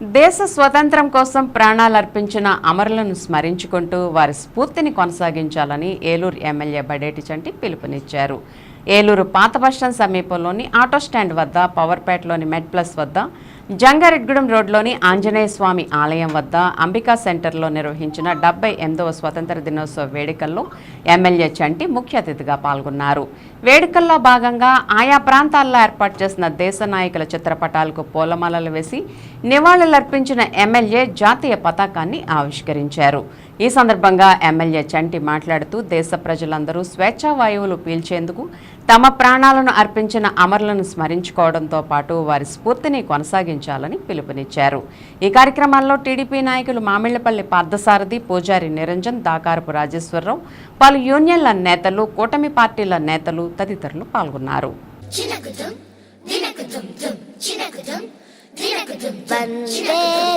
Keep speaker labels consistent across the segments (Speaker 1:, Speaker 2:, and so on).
Speaker 1: దేశ స్వతంత్రం కోసం ప్రాణాలర్పించిన అమరులను స్మరించుకుంటూ వారి స్ఫూర్తిని కొనసాగించాలని ఏలూరు ఎమ్మెల్యే బడేటి చంటి పిలుపునిచ్చారు. ఏలూరు పాత బస్టాండ్ సమీపంలోని ఆటో స్టాండ్ వద్ద పవర్పేటలోని మెడ్ ప్లస్ వద్ద జంగారెడ్గూడెం రోడ్లోని ఆంజనేయ స్వామి ఆలయం వద్ద అంబికా సెంటర్లో నిర్వహించిన డెబ్బై ఎనిమిదవ స్వతంత్ర దినోత్సవ వేడుకల్లో ఎమ్మెల్యే చంటి ముఖ్య అతిథిగా పాల్గొన్నారు. వేడుకల్లో భాగంగా ఆయా ప్రాంతాల్లో ఏర్పాటు చేసిన దేశ నాయకుల చిత్రపటాలకు పూలమాలలు వేసి నివాళులర్పించిన ఎమ్మెల్యే జాతీయ పతాకాన్ని ఆవిష్కరించారు. ఈ సందర్భంగా ఎమ్మెల్యే చంటి మాట్లాడుతూ దేశ ప్రజలందరూ స్వేచ్ఛా వాయువులు పీల్చేందుకు తమ ప్రాణాలను అర్పించిన అమరులను స్మరించుకోవడంతో పాటు వారి స్ఫూర్తిని కొనసాగించాలని పిలుపునిచ్చారు. ఈ కార్యక్రమాల్లో టీడీపీ నాయకులు మామిళ్ళపల్లి పార్థసారథి పూజారి నిరంజన్ దాకారపు రాజేశ్వరరావు పలు యూనియన్ల నేతలు కూటమి పార్టీల నేతలు తదితరులు పాల్గొన్నారు.
Speaker 2: చినకుదుం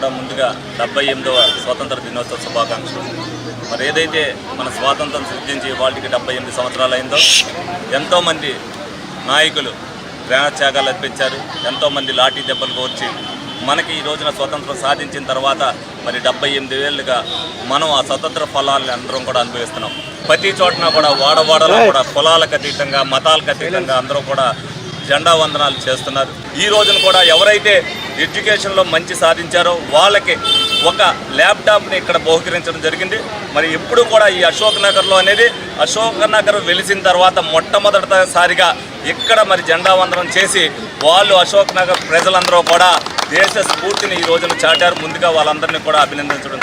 Speaker 3: కూడా ముందుగా డెబ్బై ఎనిమిదవ స్వాతంత్ర దినోత్సవ శుభాకాంక్షలు. మరి ఏదైతే మన స్వాతంత్రం సృష్టించి వాళ్ళకి డెబ్బై ఎనిమిది సంవత్సరాలు అయిందో ఎంతోమంది నాయకులు ప్రాణత్యాగాలు అర్పించారు. ఎంతోమంది లాఠీ దెబ్బలు కోర్చి మనకి ఈ రోజున స్వతంత్రం సాధించిన తర్వాత మరి డెబ్బై ఎనిమిది వేలుగా మనం ఆ స్వతంత్ర ఫలాలను అందరం కూడా అనుభవిస్తున్నాం. ప్రతి చోటన కూడా వాడవాడలో కూడా కులాలకు అతీతంగా మతాలకు అతీతంగా అందరూ కూడా జెండా వందనాలు చేస్తున్నారు. ఈ రోజున కూడా ఎవరైతే ఎడ్యుకేషన్లో మంచి సాధించారో వాళ్ళకి ఒక ల్యాప్టాప్ని ఇక్కడ బహుకరించడం జరిగింది. మరి ఎప్పుడు కూడా ఈ అశోక్ నగర్లో అనేది అశోక్ నగర్ వెలిసిన తర్వాత మొట్టమొదటిసారిగా ఇక్కడ మరి జెండా వందనం చేసి వాళ్ళు అశోక్ నగర్ ప్రజలందరూ కూడా దేశ స్ఫూర్తిని ఈ రోజున చాటారు. ముందుగా వాళ్ళందరినీ కూడా అభినందించడం